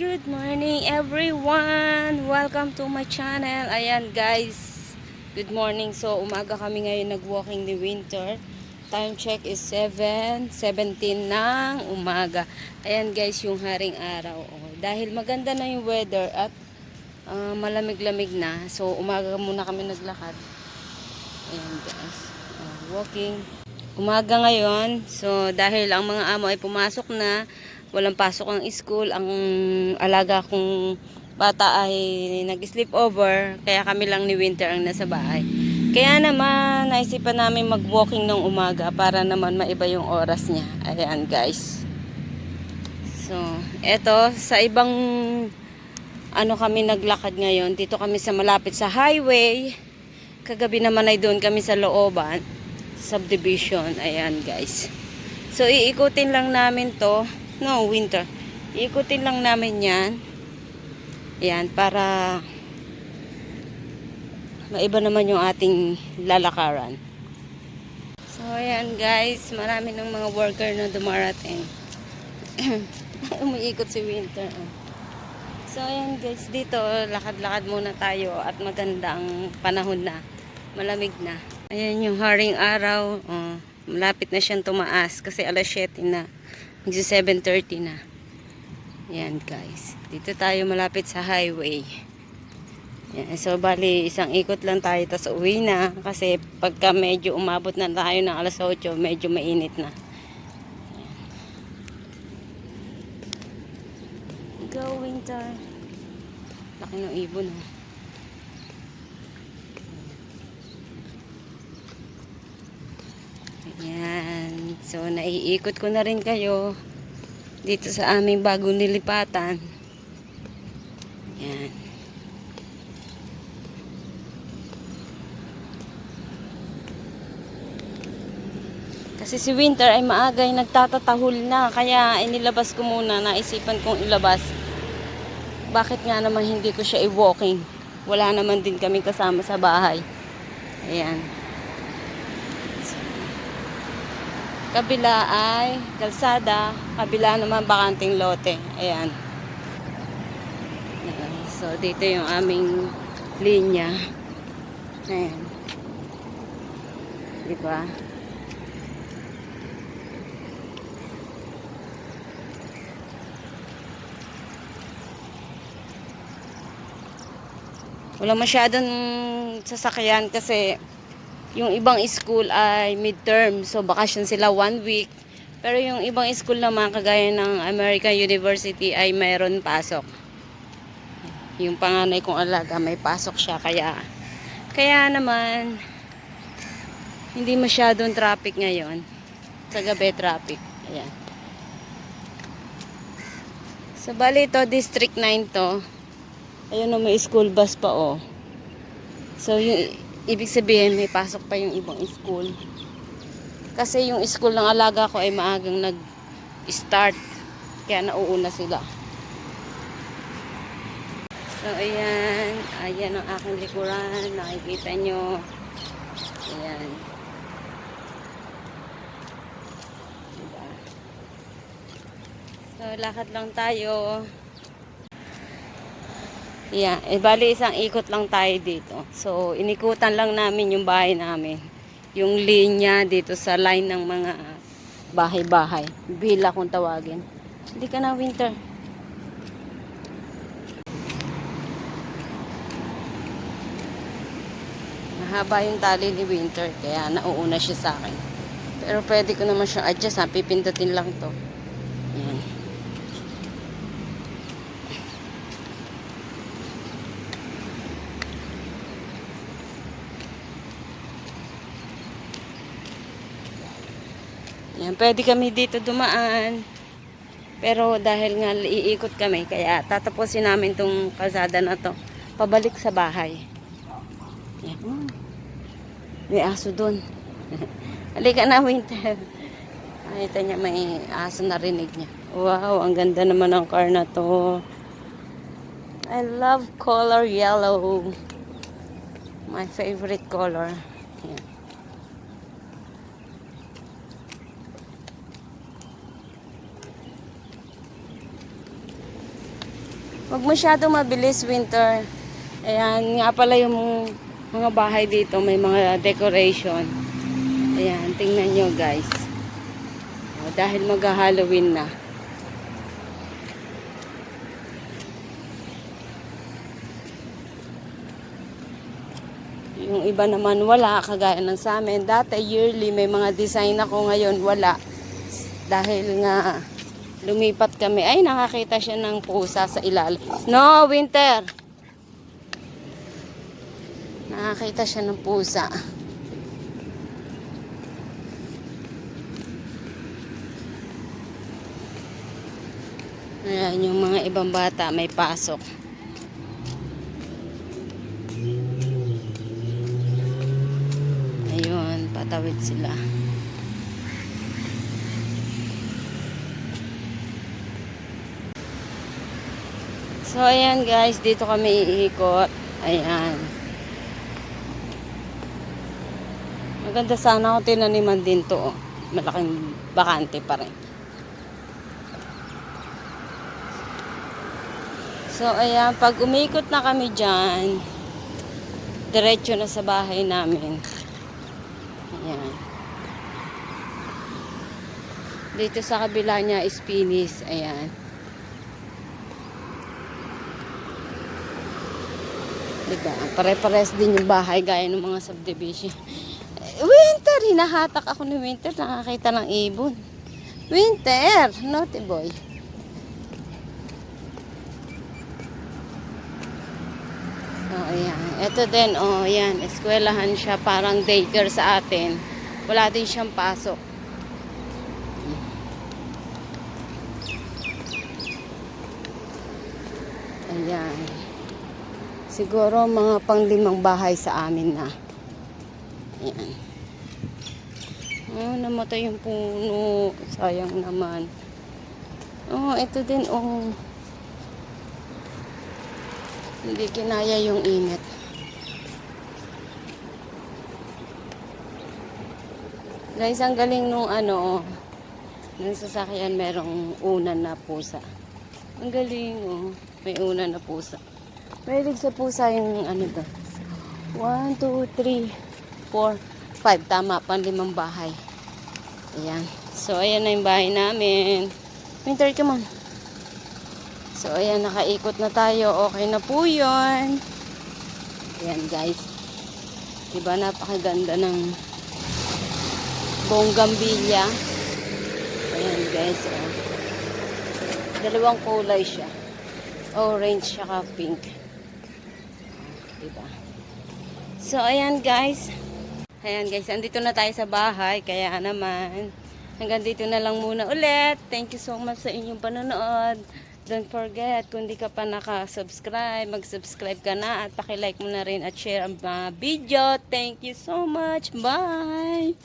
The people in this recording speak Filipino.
Good morning everyone! Welcome to my channel. Ayan guys, good morning. So umaga kami ngayon nag-walking ni Winter. Time check is 7.17 ng umaga. Ayan guys, yung haring araw. Oh, dahil maganda na yung weather at ah, malamig-lamig na. So umaga muna kami naglakad. Ayan guys, oh, walking. Umaga ngayon, so dahil ang mga amo ay pumasok na, walang pasok ang school, ang alaga kong bata ay nag-sleep over, kaya kami lang ni Winter ang nasa bahay. Kaya naman, naisipan namin mag-walking ng umaga para naman maiba yung oras niya. Ayan guys. So, eto, sa ibang ano kami naglakad ngayon, dito kami sa malapit sa highway. Kagabi naman ay doon kami sa looban, subdivision. Ayan guys. So, iikutin lang namin to. No, winter. Iikutin lang namin yan. Ayan, para maiba naman yung ating lalakaran. So, ayan guys. Marami ng mga worker na dumarating. Umiikot si winter. oh. So, ayan guys. Dito, lakad-lakad muna tayo at maganda ang panahon na. Malamig na. Ayan yung haring araw. Oh, malapit na siyang tumaas kasi alas 7 na. Magsi 7.30 na. Yan guys. Dito tayo malapit sa highway. Yan. So bali isang ikot lang tayo tapos uwi na. Kasi pagka medyo umabot na tayo ng alas 8 medyo mainit na. Yan. Go winter. Laki ng ibon oh. Ayan. So, naiikot ko na rin kayo dito sa aming bagong nilipatan. Ayan. Kasi si Winter ay maaga ay nagtatatahol na. Kaya inilabas ko muna. Naisipan kong ilabas. Bakit nga naman hindi ko siya i-walking? Wala naman din kami kasama sa bahay. Ayan. Kabila ay kalsada, kabila naman bakanting lote. Ayan. So, dito yung aming linya. Ayan. Diba? Wala masyadong sasakyan kasi yung ibang school ay midterm. So, bakasyon sila one week. Pero yung ibang school naman, kagaya ng American University, ay mayroon pasok. Yung panganay kong alaga, may pasok siya. Kaya, kaya naman, hindi masyadong traffic ngayon. Sa gabi, traffic. Ayan. So, bali ito, District 9 to. Ayun o, may school bus pa o. So, yung ibig sabihin may pasok pa yung ibang school. Kasi yung school ng alaga ko ay maagang nag-start. Kaya nauuna sila. So, ayan. Ayan ang aking likuran. Nakikita nyo. Ayan. Diba? So, lakad lang tayo. Yeah, eh, bali isang ikot lang tayo dito. So, inikutan lang namin yung bahay namin. Yung linya dito sa line ng mga bahay-bahay. Bila kung tawagin. Hindi ka na winter. Mahaba yung tali ni winter, kaya nauuna siya sa akin. Pero pwede ko naman siyang adjust, ha? pipindutin lang to. Yan. Yan, pwede kami dito dumaan. Pero dahil nga iikot kami, kaya tatapusin namin tong kalsada na to. Pabalik sa bahay. Yan. Hmm. May aso dun. Halika na, Winter. Nakita niya may aso narinig niya. Wow, ang ganda naman ng car na to. I love color yellow. My favorite color. Yan. Huwag masyado mabilis winter. Ayan, nga pala yung mga bahay dito, may mga decoration. Ayan, tingnan nyo guys. O, dahil mag-Halloween na. Yung iba naman wala, kagaya ng sa amin. Dati yearly may mga design ako ngayon wala. Dahil nga lumipat kami. Ay, nakakita siya ng pusa sa ilalim. No, winter! Nakakita siya ng pusa. Ayan, yung mga ibang bata may pasok. Ayun, patawid sila. So, ayan guys, dito kami iikot. Ayan. Maganda sana kung tinaniman din to. oh. Malaking bakante pa rin. So, ayan, pag umikot na kami dyan, diretso na sa bahay namin. Ayan. Dito sa kabila niya is Pinis. Ayan. Diba? Pare-pares din yung bahay gaya ng mga subdivision. Eh, Winter! Hinahatak ako ni Winter. Nakakita ng ibon. Winter! Naughty boy. Oh, ayan. Ito din, oh, ayan. Eskwelahan siya. Parang daycare sa atin. Wala din siyang pasok. Ayan. Siguro mga panglimang bahay sa amin na. Ayan. Oh, namatay yung puno. Sayang naman. Oh, ito din, oh. Hindi kinaya yung init. Guys, ang galing nung ano, nung sasakyan merong unan na pusa. Ang galing, oh. May unan na pusa. Mahilig sa pusa yung ano to. 1, 2, 3, 4, 5. Tama, panlimang bahay. Ayan. So, ayan na yung bahay namin. Winter, come on. So, ayan, nakaikot na tayo. Okay na po yun. Ayan, guys. Diba, napakaganda ng bonggambilya. Ayan, guys. Oh. Dalawang kulay siya. Orange, saka pink. Diba? So, ayan, guys. Ayan, guys. Andito na tayo sa bahay. Kaya naman, hanggang dito na lang muna ulit. Thank you so much sa inyong panonood. Don't forget, kung di ka pa naka-subscribe, mag-subscribe ka na at pakilike mo na rin at share ang mga video. Thank you so much. Bye!